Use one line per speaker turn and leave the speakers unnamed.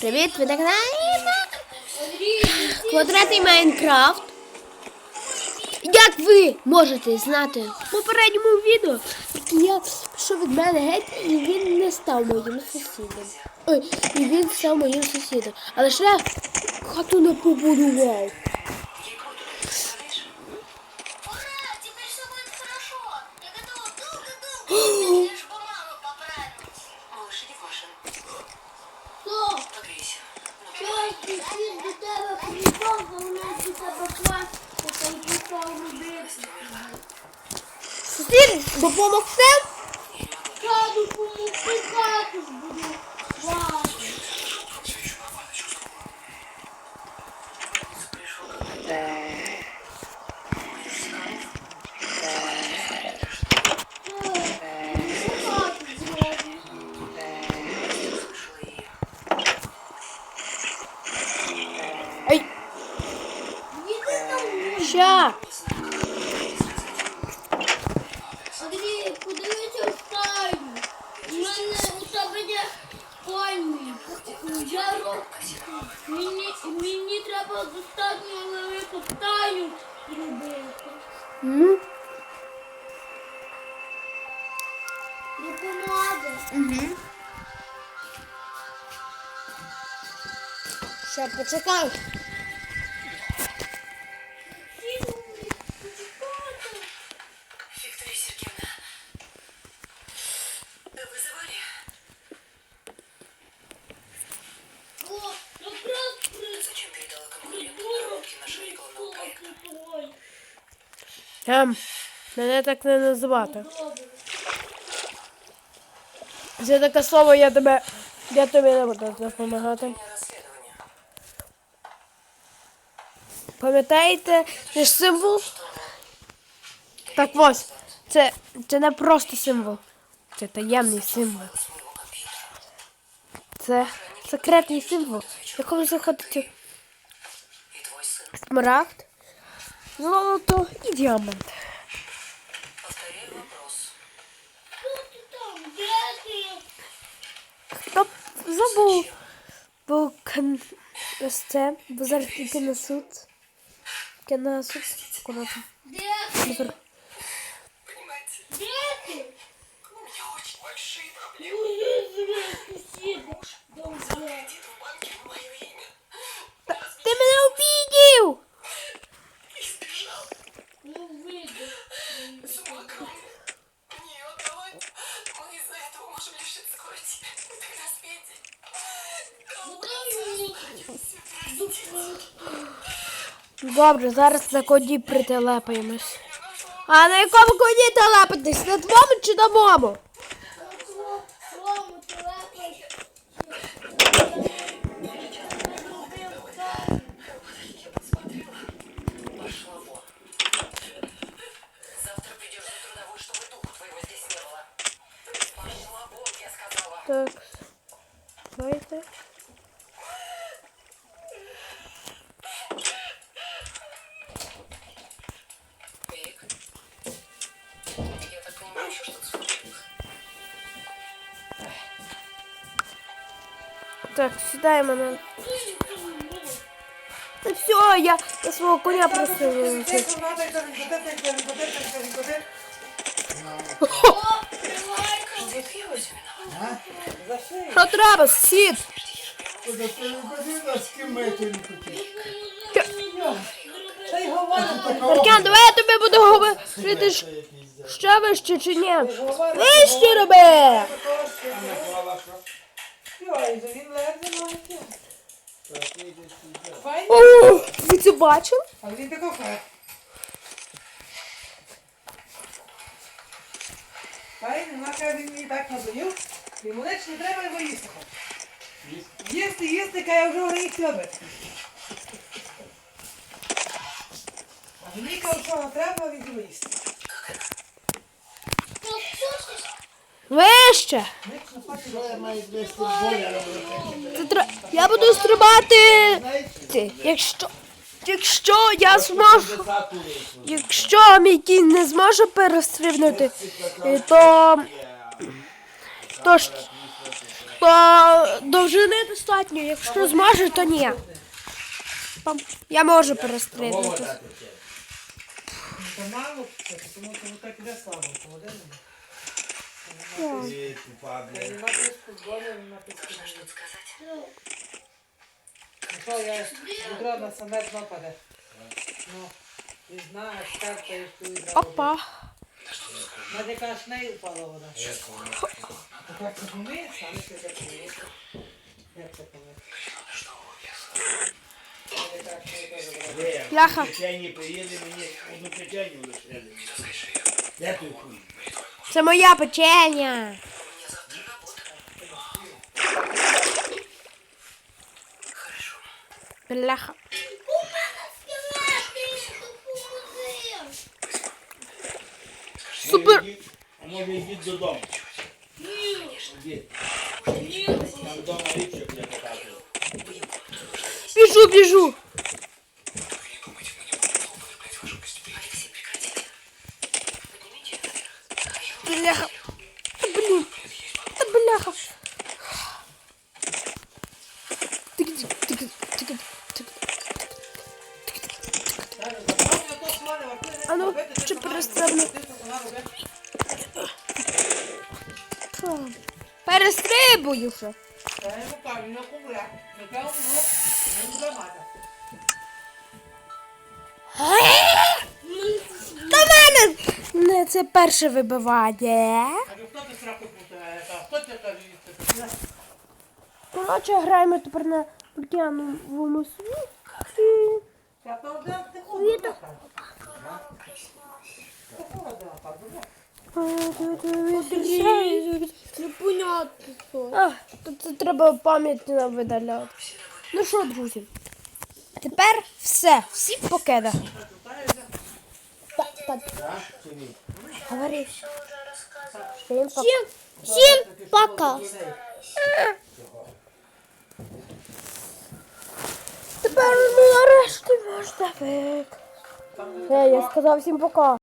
Привіт, ви на каналі Квадратний Майнкрафт. Як ви можете знати в попередньому відео, як я пішов від мене геть, і він не став моїм сусідом. Ой, і він став моїм сусідом. Але ще хату не побудував. Допомогти?
Саду помогти хату буду. Ладно. Хату зроблю.
Ай,
Їди на вулицю.
ща.
Андрій, подивися в стайню. У мене у тебе є коні. Я роб- Мені, мені треба достатньо велику стайню зробити.
М?
Допоможе.
Угу. Ще почекай.
Проекта?
Ем, мене так не називати. Це таке слово, я тебе. Я тобі не буду допомагати. Пам'ятаєте наш символ? Так ось. Це, це не просто символ. Це таємний символ. Це секретний символ, якому знаходиться
И
смарагд, золото і діамант.
Там?
Хто забув, бо ось це, бо зараз тільки на суд. На суд. Зараз.
Понимаете, у меня очень большие проблемы.
Добре,
зараз на коні прителепаємось. А на якому коні телепатись? На твому чи на моєму?
Рому, телепай.
Так, сідай мене. Та все, я, я свого коня просто
я.
Що треба, сід? Давай я тобі буду говорити щ- що вище чи ні. Вище роби! О, ви це бачили?
А він тако фе. Та й каже, він мені так надоїв. Йому лише не треба його їсти. Їсти, їсти, каже, вже вони їсти робить. А мені каже, що не треба, він його їсти.
Вище! Це Я буду стрибати. Ти, Якщо, якщо я зможу, якщо мій кінь не зможе перестрибнути, е, то, то, ж- то довжини достатньо. Якщо зможе, то ні. Я можу перестрибнути.
Та мало, тому що так іде тому
Ти тупа, блядь.
Нема тиску, долі, нема тиску. Ну що, я відро на самець нападе. Ну, знаєш, карта, і що і
Опа.
Надя вода. Як це
Бляха.
в печені приїде, мені одну печеню лишили. Де той хуй?
Це моя печення. Бляха. Супер.
Може, йдіть- А може йдіть додому? Йдіть. Там вдома.
Біжу, біжу. Перестрибую вже. Та мене не це перше вибивання. Коротше, граємо тепер на океановому світі. Непонятно. А, тут це треба пам'ять нам видаляти. Ну що, друзі? Тепер все. Всі покида. Так, так. Говори. Всім. Всім, всім пока. Тепер ми нарешті можна вик. Я сказав всім пока.